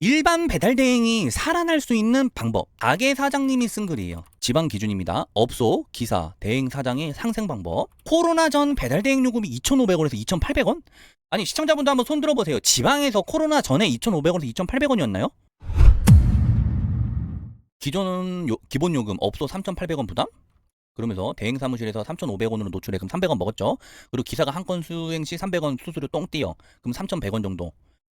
일반 배달 대행이 살아날 수 있는 방법. 가게 사장님이 쓴 글이에요. 지방 기준입니다. 업소, 기사, 대행 사장의 상생 방법. 코로나 전 배달 대행 요금이 2,500원에서 2,800원? 아니 시청자분도 한번 손 들어보세요. 지방에서 코로나 전에 2,500원에서 2,800원이었나요? 기존 요, 기본 요금 업소 3,800원 부담? 그러면서 대행 사무실에서 3,500원으로 노출해 그럼 300원 먹었죠. 그리고 기사가 한 건 수행 시 300원 수수료 똥 띄어. 그럼 3,100원 정도.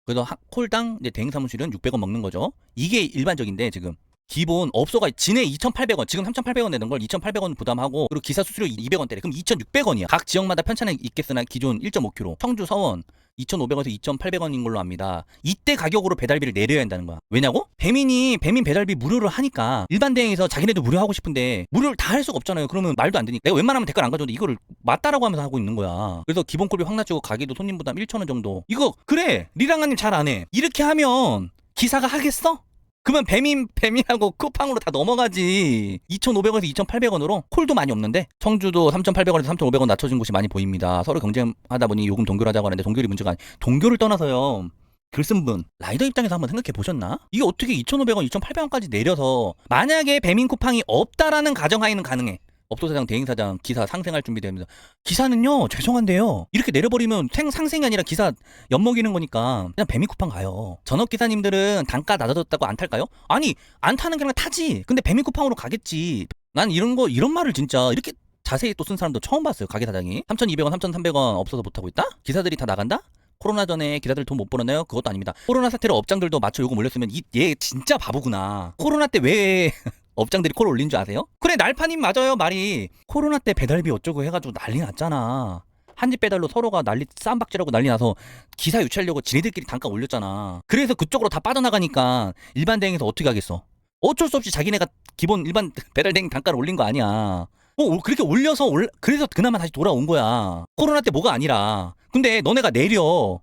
그래서 하- 콜당 이제 대행 사무실은 600원 먹는 거죠. 이게 일반적인데 지금 기본 업소가 진해 2,800원, 지금 3,800원 내는 걸 2,800원 부담하고 그리고 기사 수수료 200원대래. 그럼 2,600원이야. 각 지역마다 편차는 있겠으나 기존 1.5km, 청주 서원 2,500원에서 2,800원인 걸로 압니다. 이때 가격으로 배달비를 내려야 한다는 거야. 왜냐고? 배민이 배민 배달비 무료를 하니까 일반 대행에서 자기네도 무료 하고 싶은데 무료를 다 할 수가 없잖아요. 그러면 말도 안 되니까 내가 웬만하면 댓글 안 가져도 이거를 맞다라고 하면서 하고 있는 거야. 그래서 기본 콜비 확 낮추고 가게도 손님 부담 1,000원 정도. 이거 그래 리랑아님 잘 안 해. 이렇게 하면 기사가 하겠어? 그러면 배민 배민하고 쿠팡으로 다 넘어가지. 2,500원에서 2,800원으로 콜도 많이 없는데 청주도 3,800원에서 3,500원 낮춰진 곳이 많이 보입니다. 서로 경쟁하다 보니 요금 동결하자고 하는데 동결이 문제가 아니. 동결을 떠나서요. 글쓴 분 라이더 입장에서 한번 생각해 보셨나? 이게 어떻게 2,500원, 2,800원까지 내려서 만약에 배민 쿠팡이 없다라는 가정하에는 가능해. 업소사장, 대행사장, 기사 상생할 준비됩니다. 기사는요, 죄송한데요. 이렇게 내려버리면 생, 상생이 아니라 기사 엿먹이는 거니까 그냥 배민 쿠팡 가요. 전업 기사님들은 단가 낮아졌다고 안 탈까요? 아니, 안 타는 게 아니라 타지. 근데 배민 쿠팡으로 가겠지. 난 이런 거, 이런 말을 진짜 이렇게 자세히 또 쓴 사람도 처음 봤어요. 가게 사장이. 3,200원, 3,300원 없어서 못 하고 있다? 기사들이 다 나간다? 코로나 전에 기사들 돈 못 벌었나요? 그것도 아닙니다. 코로나 사태로 업장들도 맞춰 요금 올렸으면 이, 얘 진짜 바보구나. 코로나 때 왜 업장들이 콜 올린 줄 아세요? 그래 날파님 맞아요 말이. 코로나 때 배달비 어쩌고 해가지고 난리 났잖아. 한 집 배달로 서로가 난리 쌈박질하고 난리 나서 기사 유치하려고 지네들끼리 단가 올렸잖아. 그래서 그쪽으로 다 빠져나가니까 일반 대행에서 어떻게 하겠어? 어쩔 수 없이 자기네가 기본 일반 배달 대행 단가를 올린 거 아니야. 뭐 그렇게 올려서 올 그래서 그나마 다시 돌아온 거야. 코로나 때 뭐가 아니라. 근데 너네가 내려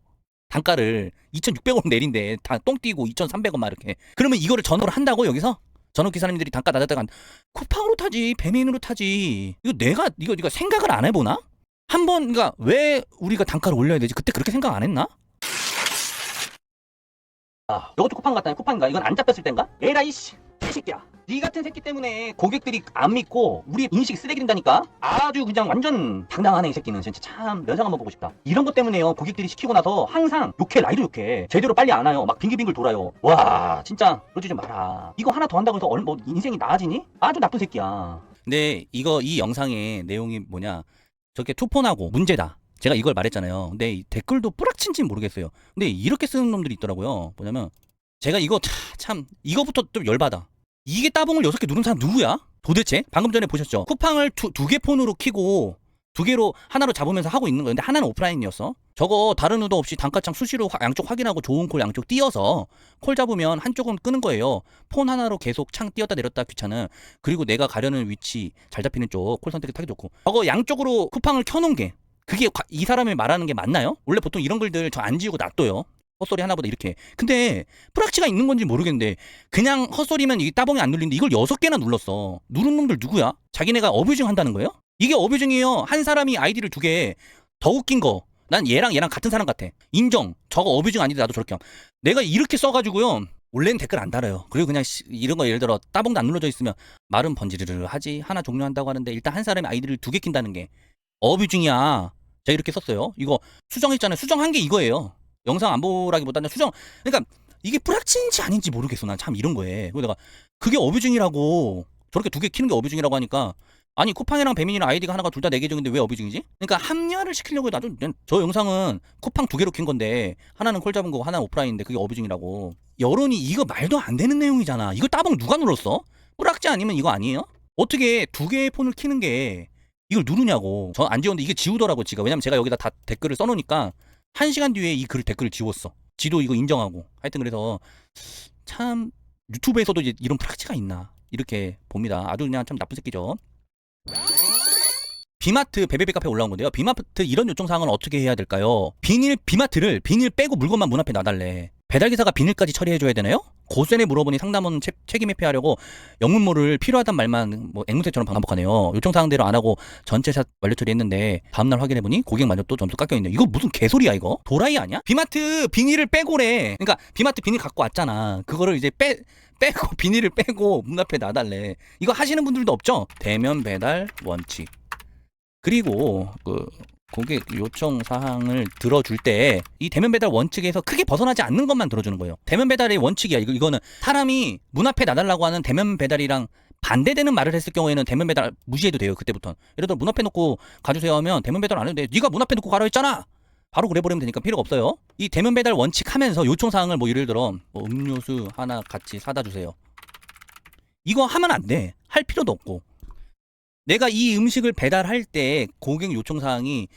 단가를 2,600원 내린대. 다똥 띄고 2,300원 막 이렇게. 그러면 이거를 전업을 한다고 여기서? 전업 기사님들이 단가 낮았다가 쿠팡으로 타지 배민으로 타지. 이거 내가 이거 이거 생각을 안 해보나? 한번 그러니까 왜 우리가 단가를 올려야 되지? 그때 그렇게 생각 안 했나? 아, 이것도 쿠팡 같다. 쿠팡인가? 이건 안 잡혔을 땐가? 에라이 씨, 새끼야. 네 같은 새끼 때문에 고객들이 안 믿고 우리 인식 쓰레기 된다니까? 아주 그냥 완전 당당하네 이 새끼는. 진짜 참 면상 한번 보고 싶다. 이런 것 때문에요. 고객들이 시키고 나서 항상 욕해 라이도 욕해. 제대로 빨리 안 와요. 막 빙글빙글 돌아요. 와 진짜 그러지 좀 마라. 이거 하나 더 한다고 해서 얼, 뭐 인생이 나아지니? 아주 나쁜 새끼야. 근데 이거 이 영상의 내용이 뭐냐? 저렇게 투폰하고 문제다. 제가 이걸 말했잖아요. 근데 이 댓글도 뿌락친지 모르겠어요. 근데 이렇게 쓰는 놈들이 있더라고요. 뭐냐면 제가 이거 차- 참 이거부터 좀 열받아 이게 따봉을 여섯 개 누른 사람 누구야? 도대체? 방금 전에 보셨죠? 쿠팡을 두 개 폰으로 키고 두 개로 하나로 잡으면서 하고 있는 거였는데 하나는 오프라인이었어. 저거 다른 의도 없이 단가창 수시로 화- 양쪽 확인하고 좋은 콜 양쪽 띄어서 콜 잡으면 한쪽은 끄는 거예요. 폰 하나로 계속 창 띄었다 내렸다 귀찮은. 그리고 내가 가려는 위치 잘 잡히는 쪽 콜 선택이 타기 좋고. 저거 양쪽으로 쿠팡을 켜놓은 게 그게 과- 이 사람이 말하는 게 맞나요? 원래 보통 이런 글들 저 안 지우고 놔둬요. 헛소리 하나보다 이렇게. 근데 프락치가 있는 건지 모르겠는데 그냥 헛소리면 이 따봉이 안 눌리는데 이걸 여섯 개나 눌렀어. 누른 놈들 누구야? 자기네가 어뷰징 한다는 거예요? 이게 어뷰징이에요. 한 사람이 아이디를 두 개. 더 웃긴 거. 난 얘랑 얘랑 같은 사람 같아. 인정. 저거 어뷰징 아닌데 나도 저렇게. 함. 내가 이렇게 써가지고요. 원래는 댓글 안 달아요. 그리고 그냥 시- 이런 거 예를 들어 따봉도 안 눌러져 있으면 말은 번지르르 하지 하나 종료한다고 하는데 일단 한 사람이 아이디를 두개 킨다는 게 어뷰징이야. 제가 이렇게 썼어요. 이거 수정했잖아요. 수정한 게 이거예요. 영상 안 보라기보다는 수정. 그러니까 이게 뿌락치인지 아닌지 모르겠어. 난 참 이런 거에. 그리고 내가 그게 어뷰징이라고 저렇게 두 개 키는 게 어뷰징이라고 하니까 아니 쿠팡이랑 배민이랑 아이디가 하나가 둘다네 계정인데 왜 어뷰징이지? 그러니까 합리화를 시키려고 해도 아주 저 영상은 쿠팡 두 개로 킨 건데 하나는 콜 잡은 거고 하나는 오프라인인데 그게 어뷰징이라고 여론이 이거 말도 안 되는 내용이잖아 이거 따봉 누가 눌렀어? 뿌락지 아니면 이거 아니에요? 어떻게 두 개의 폰을 키는 게 이걸 누르냐고 저 안 지웠는데 이게 지우더라고 지가 왜냐면 제가 여기다 다 댓글을 써놓으니까 한 시간 뒤에 이 글 댓글을 지웠어 지도 이거 인정하고 하여튼 그래서 참 유튜브에서도 이제 이런 프락치가 있나 이렇게 봅니다 아주 그냥 참 나쁜 새끼죠 비마트 베베베 카페 올라온 건데요. 비마트 이런 요청 사항은 어떻게 해야 될까요? 비닐 비마트를 비닐 빼고 물건만 문 앞에 놔달래. 배달 기사가 비닐까지 처리해 줘야 되나요? 고센에 물어보니 상담원 채- 책임 회피하려고 영문모를 필요하단 말만 뭐 앵무새처럼 반복하네요. 요청 사항대로 안 하고 전체 샷 완료 처리했는데 다음날 확인해 보니 고객마저 또 점수 깎여 있네요. 이거 무슨 개소리야 이거? 도라이 아니야? 비마트 비닐을 빼고래. 그러니까 비마트 비닐 갖고 왔잖아. 그거를 이제 빼 빼고 비닐을 빼고 문 앞에 놔달래. 이거 하시는 분들도 없죠? 대면 배달 원칙. 그리고 그 고객 요청 사항을 들어줄 때 이 대면 배달 원칙에서 크게 벗어나지 않는 것만 들어주는 거예요. 대면 배달의 원칙이야. 이거 이거는 사람이 문 앞에 놔달라고 하는 대면 배달이랑 반대되는 말을 했을 경우에는 대면 배달 무시해도 돼요. 그때부터. 예를 들어 문 앞에 놓고 가주세요 하면 대면 배달 안 해도 돼. 네가 문 앞에 놓고 가라 했잖아. 바로 그래 버리면 되니까 필요가 없어요. 이 대면 배달 원칙 하면서 요청 사항을 뭐 예를 들어 뭐 음료수 하나 같이 사다 주세요. 이거 하면 안 돼. 할 필요도 없고. 내가 이 음식을 배달할 때 고객 요청 사항이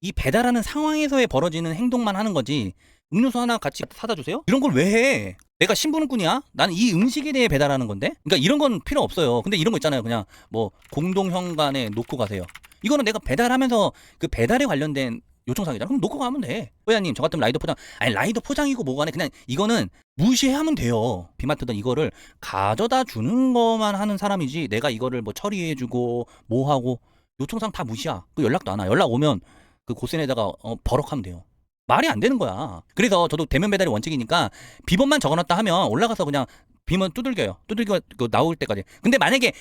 이 배달하는 상황에서의 벌어지는 행동만 하는 거지 음료수 하나 같이 사다 주세요? 이런 걸 왜 해? 내가 신부는꾼이야? 나는 이 음식에 대해 배달하는 건데? 그러니까 이런 건 필요 없어요. 근데 이런 거 있잖아요. 그냥 뭐 공동 현관에 놓고 가세요. 이거는 내가 배달하면서 그 배달에 관련된 요청사항이잖아. 그럼 놓고 가면 돼. 호야님, 저 같으면 라이더 포장, 아니 라이더 포장이고 뭐가 네 그냥 이거는 무시하면 돼요. 비마트든 이거를 가져다 주는 것만 하는 사람이지 내가 이거를 뭐 처리해주고 뭐 하고 요청사항 다 무시야. 그 연락도 안 와. 연락 오면 그 고센에다가 어, 버럭하면 돼요. 말이 안 되는 거야. 그래서 저도 대면 배달이 원칙이니까 비번만 적어놨다 하면 올라가서 그냥 비번 두들겨요. 두들겨 그 나올 때까지. 근데 만약에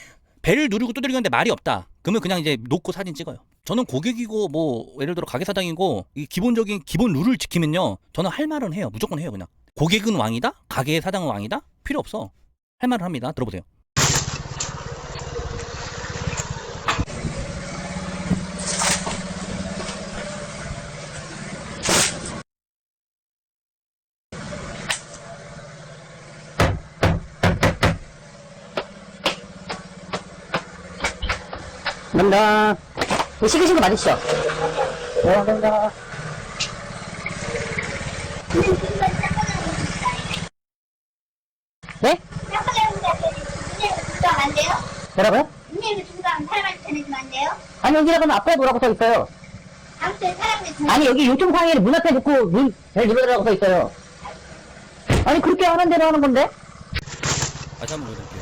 배를 누르고 두들겼는데 말이 없다. 그러면 그냥 이제 놓고 사진 찍어요. 저는 고객이고 뭐 예를 들어 가게 사장이고 이 기본적인 기본 룰을 지키면요. 저는 할 말은 해요. 무조건 해요. 그냥. 고객은 왕이다? 가게 사장은 왕이다? 필요 없어. 할 말을 합니다. 들어보세요. 감사합니다. 그 시그시그 맞으시죠? 네, 감사합니다. 네? 중단 안 돼요? 뭐라고요? 문제에서 중단 사람한테 전해주면 안 돼요? 아니, 여기라고 하면 앞에 뭐라고 써 있어요. 사람한테 전해 아니, 여기 요청사항에 문 앞에 놓고 문, 벨 눌러라고 써 있어요. 아니, 그렇게 하는 대로 하는 건데? 다시 한번 보여드릴게요.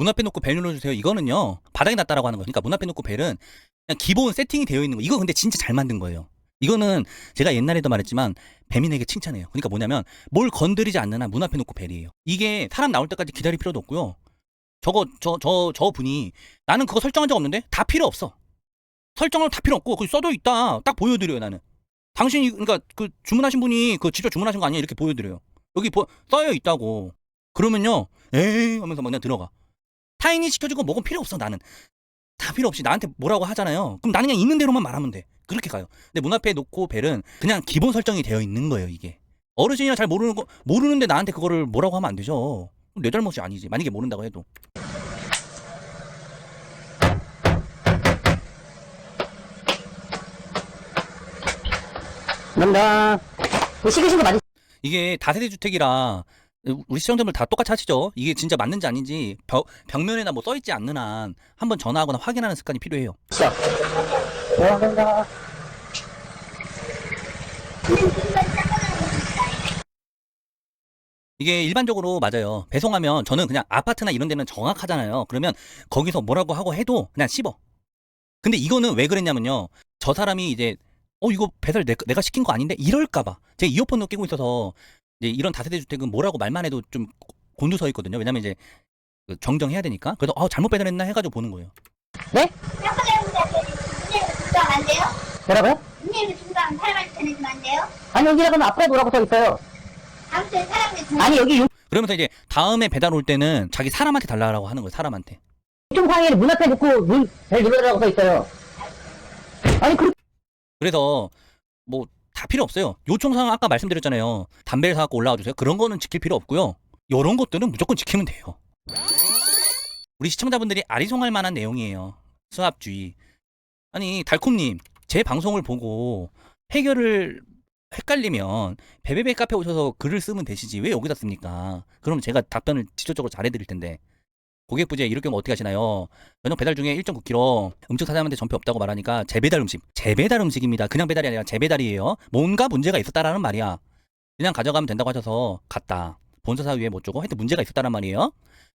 문 앞에 놓고 벨 눌러주세요. 이거는요 바닥에 놨다라고 하는 거예요. 그러니까 문 앞에 놓고 벨은 그냥 기본 세팅이 되어 있는 거. 이거 근데 진짜 잘 만든 거예요. 이거는 제가 옛날에도 말했지만 배민에게 칭찬해요. 그러니까 뭐냐면 뭘 건드리지 않는 한 문 앞에 놓고 벨이에요. 이게 사람 나올 때까지 기다릴 필요도 없고요. 저거 저 저 저 분이 나는 그거 설정한 적 없는데 다 필요 없어. 설정을 다 필요 없고 그 써져 있다. 딱 보여드려요 나는. 당신이 그러니까 그 주문하신 분이 그 직접 주문하신 거 아니야 이렇게 보여드려요. 여기 보, 써여 있다고. 그러면요, 에이 하면서 막 그냥 들어가. 타인이 시켜주고 뭐건 필요 없어 나는. 다 필요 없이 나한테 뭐라고 하잖아요. 그럼 나는 그냥 있는 대로만 말하면 돼. 그렇게 가요. 근데 문 앞에 놓고 벨은 그냥 기본 설정이 되어 있는 거예요 이게. 어르신이나 잘 모르는 거 모르는데 나한테 그거를 뭐라고 하면 안 되죠. 내 잘못이 아니지. 만약에 모른다고 해도. 감사합니다. 그 시그시그 맞으시죠? 이게 다세대 주택이라 우리 시청자분들 다 똑같이 하시죠? 이게 진짜 맞는지 아닌지 벽, 벽면에나 뭐 써있지 않는 한 한번 전화하거나 확인하는 습관이 필요해요. 네, 감사합니다. 이게 일반적으로 맞아요. 배송하면 저는 그냥 아파트나 이런 데는 정확하잖아요. 그러면 거기서 뭐라고 하고 해도 그냥 씹어. 근데 이거는 왜 그랬냐면요. 저 사람이 이제 어 이거 배달 내, 내가 시킨 거 아닌데 이럴까봐 제 이어폰도 끼고 있어서 이제 이런 다세대 주택은 뭐라고 말만 해도 좀 곤두서 있거든요. 왜냐면 이제 그 정정해야 되니까. 그래서 어 잘못 배달했나 해가지고 보는 거예요. 네? 안 돼요? 뭐라고요? 문제에서 중단 사람한테 전해주면 안 돼요? 아니, 여기라고 하면 앞에 뭐라고 써 있어요. 사람한테 전해 아니, 여기 그러면서 이제 다음에 배달 올 때는 자기 사람한테 달라고 하는 거예요. 사람한테. 요청사항에 문 앞에 놓고 문, 벨 눌러라고 써 있어요. 아니, 그 그래서 뭐 다 필요 없어요. 요청사항 아까 말씀드렸잖아요. 담배를 사갖고 올라와 주세요. 그런 거는 지킬 필요 없고요. 이런 것들은 무조건 지키면 돼요. 우리 시청자분들이 아리송할 만한 내용이에요. 수압주의. 아니 달콤님 제 방송을 보고 해결을 헷갈리면 베베베 카페 오셔서 글을 쓰면 되시지 왜 여기다 씁니까? 그럼 제가 답변을 직접적으로 잘해드릴 텐데 고객 부재 이럴 경우 어떻게 하시나요? 저녁 배달 중에 1.9kg 음식 사장님한테 전표 없다고 말하니까 재배달 음식 재배달 음식입니다. 그냥 배달이 아니라 재배달이에요. 뭔가 문제가 있었다라는 말이야. 그냥 가져가면 된다고 하셔서 갔다. 본사사 위에 못 주고 하여튼 문제가 있었다는 말이에요.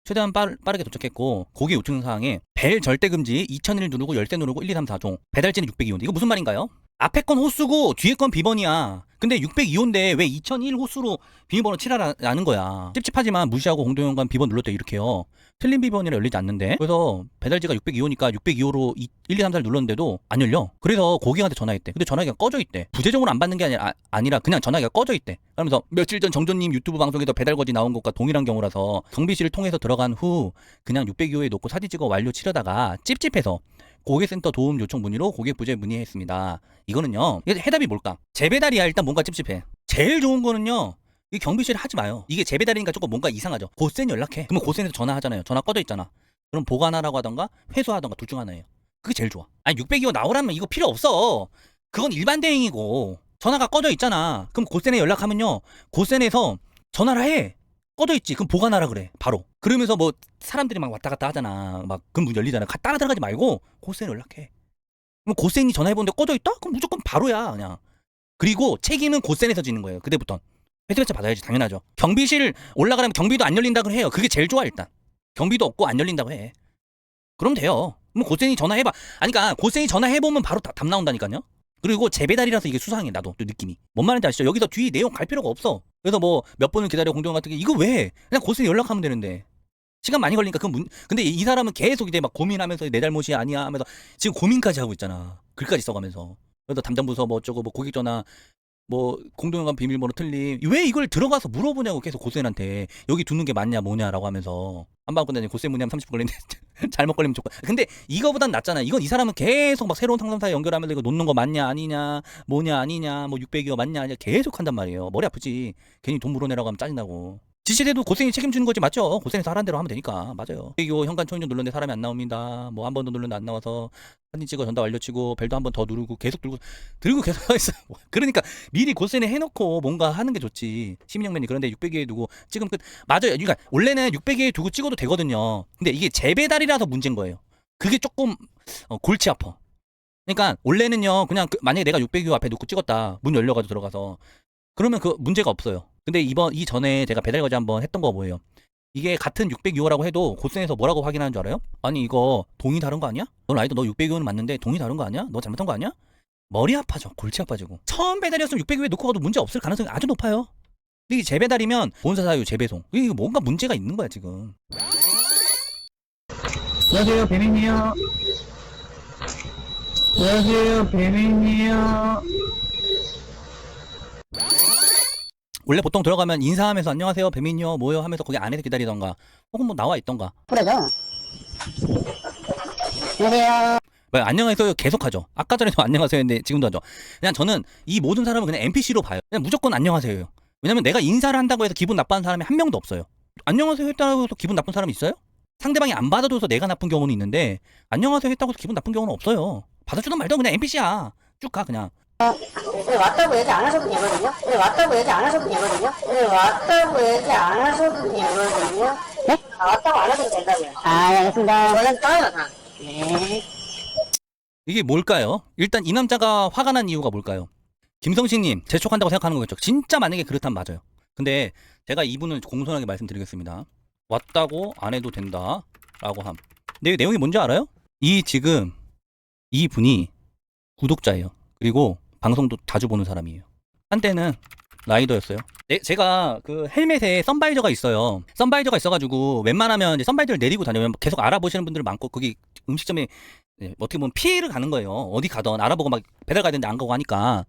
최대한 빠르, 빠르 게 도착했고 고객 요청 사항에 벨 절대 금지 2001 누르고 열쇠 누르고 1, 2, 3, 4종 배달지는 602호 이거 무슨 말인가요? 앞에 건 호수고 뒤에 건 비번이야. 근데 602호인데 왜 2001 호수로 비밀번호 칠하라는 거야. 찝찝하지만 무시하고 공동연관 비번 눌렀대 이렇게요. 틀린 비번이라 열리지 않는데 그래서 배달지가 602호니까 602호로 1, 2, 3, 4를 눌렀는데도 안 열려. 그래서 고객한테 전화했대. 근데 전화기가 꺼져 있대. 부재적으로 안 받는 게 아니라, 아, 아니라 그냥 전화기가 꺼져 있대. 그러면서 며칠 전 정조님 유튜브 방송에서 배달거지 나온 것과 동일한 경우라서 경비실을 통해서 들어간 후 그냥 602호에 놓고 사진 찍어 완료 치려다가 찝찝해서 고객센터 도움 요청 문의로 고객 부재 문의했습니다. 이거는요. 해답이 뭘까? 재배달이야 일단 뭔가 찝찝해. 제일 좋은 거는요. 이 경비실 하지 마요. 이게 재배달이니까 조금 뭔가 이상하죠. 고센 연락해. 그러면 고센에서 전화하잖아요. 전화 꺼져 있잖아. 그럼 보관하라고 하던가 회수하던가 둘 중 하나예요. 그게 제일 좋아. 아니 602호 나오라면 이거 필요 없어. 그건 일반 대행이고 전화가 꺼져 있잖아. 그럼 고센에 연락하면요. 고센에서 전화를 해. 꺼져 있지. 그럼 보관하라 그래. 바로. 그러면서 뭐 사람들이 막 왔다 갔다 하잖아. 막 그럼 문 열리잖아. 가- 따라 들어가지 말고 고센에 연락해. 그럼 고센이 전화해보는데 꺼져 있다? 그럼 무조건 바로야 그냥. 그리고 책임은 고센에서 지는 거예요. 그때부터 회수배차 받아야지 당연하죠. 경비실 올라가려면 경비도 안 열린다고 해요. 그게 제일 좋아 일단. 경비도 없고 안 열린다고 해. 그럼 돼요. 뭐 고센이 전화해봐. 아니 그러니까 고센이 전화해보면 바로 다- 답 나온다니까요. 그리고 재배달이라서 이게 수상해 나도 또 느낌이 뭔 말인지 아시죠? 여기서 뒤 내용 갈 필요가 없어. 그래서 뭐몇 번을 기다려 공정 같은 게 이거 왜? 그냥 고센에 연락하면 되는데 시간 많이 걸리니까 그건 문 근데 이 사람은 계속 이제 막 고민하면서 내 잘못이 아니야 하면서 지금 고민까지 하고 있잖아. 글까지 써가면서 그래서 담당 부서 뭐 어쩌고 뭐 고객 전화 뭐 공동연관 비밀번호 틀림. 왜 이걸 들어가서 물어보냐고 계속 고센한테. 여기 두는 게 맞냐 뭐냐라고 하면서. 한방 끝나니 고센 문의하면 30분 걸리는데 잘못 걸리면 좋고. 근데 이거보단 낫잖아 이건 이 사람은 계속 막 새로운 상담사에 연결하면서 이거 놓는 거 맞냐 아니냐 뭐냐 아니냐 뭐 600이요 맞냐 아니냐 계속 한단 말이에요. 머리 아프지. 괜히 돈 물어내라고 하면 짜증나고 지시돼도 고생이 책임지는 거지 맞죠? 고생해서 하란 대로 하면 되니까 맞아요. 이거 현관 초인종 눌렀는데 사람이 안 나옵니다. 뭐 한 번 더 눌렀는데 안 나와서 사진 찍어 전달 완료치고 벨도 한 번 더 누르고 계속 들고 들고 계속 하 있어. 그러니까 미리 고센에 해놓고 뭔가 하는 게 좋지. 시민영맨이 그런데 600에 두고 찍으면 끝. 맞아요. 그러니까 원래는 600에 두고 찍어도 되거든요. 근데 이게 재배달이라서 문제인 거예요. 그게 조금 어, 골치 아파. 그러니까 원래는요 그냥 그- 만약에 내가 600유 앞에 놓고 찍었다 문 열려가지고 들어가서 그러면 그 문제가 없어요. 근데 이번 이 전에 제가 배달 과제 한번 했던 거 뭐예요? 이게 같은 606호라고 해도 고센에서 뭐라고 확인하는 줄 알아요? 아니 이거 동이 다른 거 아니야? 너 라이더 너 606호는 맞는데 동이 다른 거 아니야? 너 잘못한 거 아니야? 머리 아파져 골치 아파지고 처음 배달이었으면 600호에 놓고 가도 문제 없을 가능성이 아주 높아요. 이게 재배달이면 본사 사유 재배송 이게 뭔가 문제가 있는 거야 지금. 안녕하세요, 배민이요. 안녕하세요, 배민이요. 원래 보통 들어가면 인사하면서 안녕하세요 배민이요 뭐요 하면서 거기 안에서 기다리던가 혹은 뭐 나와 있던가 그래죠. 안녕하세요. 왜 안녕하세요 계속 하죠. 아까 전에도 안녕하세요 했는데 지금도 하죠. 그냥 저는 이 모든 사람을 그냥 NPC로 봐요. 그냥 무조건 안녕하세요요. 왜냐면 내가 인사를 한다고 해서 기분 나빠하는 사람이 한 명도 없어요. 안녕하세요 했다고 해서 기분 나쁜 사람이 있어요? 상대방이 안 받아줘서 내가 나쁜 경우는 있는데 안녕하세요 했다고 해서 기분 나쁜 경우는 없어요. 받아주든 말든 그냥 NPC야. 쭉 가 그냥. 네, 왔다고 얘기 안 하셔도 되거든요. 네, 왔다고 얘기 안 하셔도 되거든요. 네, 왔다고 얘기 안 하셔도 되거든요. 네? 아, 왔다고 안 하셔도 된다고요. 아, 네, 알겠습니다. 원래 떠요, 다. 네. 이게 뭘까요? 일단 이 남자가 화가 난 이유가 뭘까요? 김성신님 재촉한다고 생각하는 거겠죠. 진짜 만약에 그렇다면 맞아요. 근데 제가 이분을 공손하게 말씀드리겠습니다. 왔다고 안 해도 된다라고 함. 근데 내용이 뭔지 알아요? 이 지금 이 분이 구독자예요. 그리고 방송도 자주 보는 사람이에요. 한때는 라이더였어요. 네, 제가 그 헬멧에 선바이저가 있어요. 선바이저가 있어가지고 웬만하면 이제 선바이저를 내리고 다니면 계속 알아보시는 분들 많고 거기 음식점에 네, 어떻게 보면 피해를 가는 거예요. 어디 가던 알아보고 막 배달 가야 되는데 안 가고 하니까.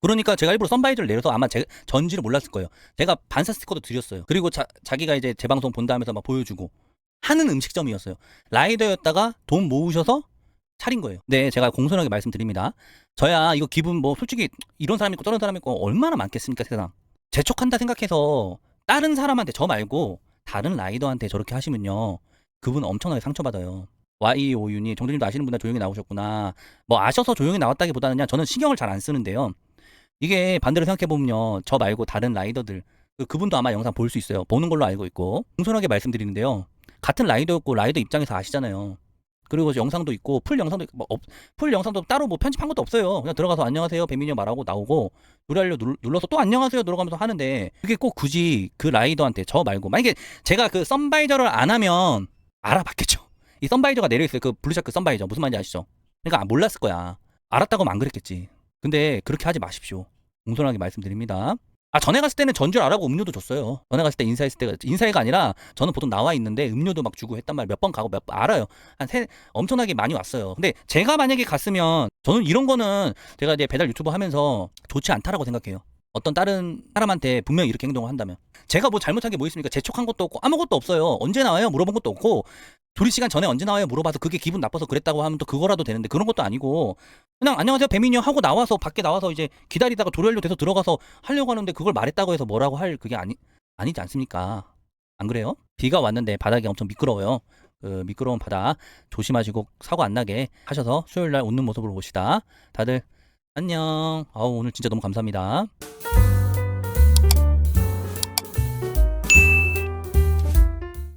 그러니까 제가 일부러 선바이저를 내려서 아마 제 전지를 몰랐을 거예요. 제가 반사 스티커도 드렸어요. 그리고 자, 자기가 이제 제 방송 본다 하면서 막 보여주고 하는 음식점이었어요. 라이더였다가 돈 모으셔서 차린 거예요. 네, 제가 공손하게 말씀드립니다. 저야 이거 기분 뭐 솔직히 이런 사람 있고 저런 사람 있고 얼마나 많겠습니까 세상. 재촉한다 생각해서 다른 사람한테 저 말고 다른 라이더한테 저렇게 하시면요. 그분 엄청나게 상처받아요. YOU니 정도님도 아시는 분들 조용히 나오셨구나. 뭐 아셔서 조용히 나왔다기보다는 저는 신경을 잘 안 쓰는데요. 이게 반대로 생각해보면요. 저 말고 다른 라이더들. 그- 그분도 아마 영상 볼 수 있어요. 보는 걸로 알고 있고. 공손하게 말씀드리는데요. 같은 라이더였고 라이더 입장에서 아시잖아요. 그리고 영상도 있고 풀 영상도 있고 뭐 없- 풀 영상도 따로 뭐 편집한 것도 없어요. 그냥 들어가서 안녕하세요 배민이 말하고 나오고 노래하려 눌- 눌러서 또 안녕하세요 들어가면서 하는데 그게 꼭 굳이 그 라이더한테 저 말고 만약에 제가 그 썬바이저를 안 하면 알아봤겠죠. 이 썬바이저가 내려 있어요. 그 블루샤크 썬바이저 무슨 말인지 아시죠? 그러니까 몰랐을 거야. 알았다고 하면 안 그랬겠지. 근데 그렇게 하지 마십시오. 공손하게 말씀드립니다. 아 전에 갔을 때는 전줄 알아고 음료도 줬어요. 전에 갔을 때 인사했을 때가 인사회가 아니라 저는 보통 나와 있는데 음료도 막 주고 했단 말 몇 번 가고 몇 번 알아요. 한 세 엄청나게 많이 왔어요. 근데 제가 만약에 갔으면 저는 이런 거는 제가 이제 배달 유튜버 하면서 좋지 않다라고 생각해요. 어떤 다른 사람한테 분명히 이렇게 행동을 한다면 제가 뭐 잘못한 게 뭐 있습니까? 재촉한 것도 없고 아무것도 없어요. 언제 나와요? 물어본 것도 없고 둘이 시간 전에 언제 나와요? 물어봐서 그게 기분 나빠서 그랬다고 하면 또 그거라도 되는데 그런 것도 아니고 그냥 안녕하세요 배민이 형 하고 나와서 밖에 나와서 이제 기다리다가 도련료 돼서 들어가서 하려고 하는데 그걸 말했다고 해서 뭐라고 할 그게 아니 아니지 않습니까? 안 그래요? 비가 왔는데 바닥이 엄청 미끄러워요. 그 미끄러운 바다 조심하시고 사고 안 나게 하셔서 수요일 날 웃는 모습으로 봅시다. 다들 안녕. 아우 오늘 진짜 너무 감사합니다.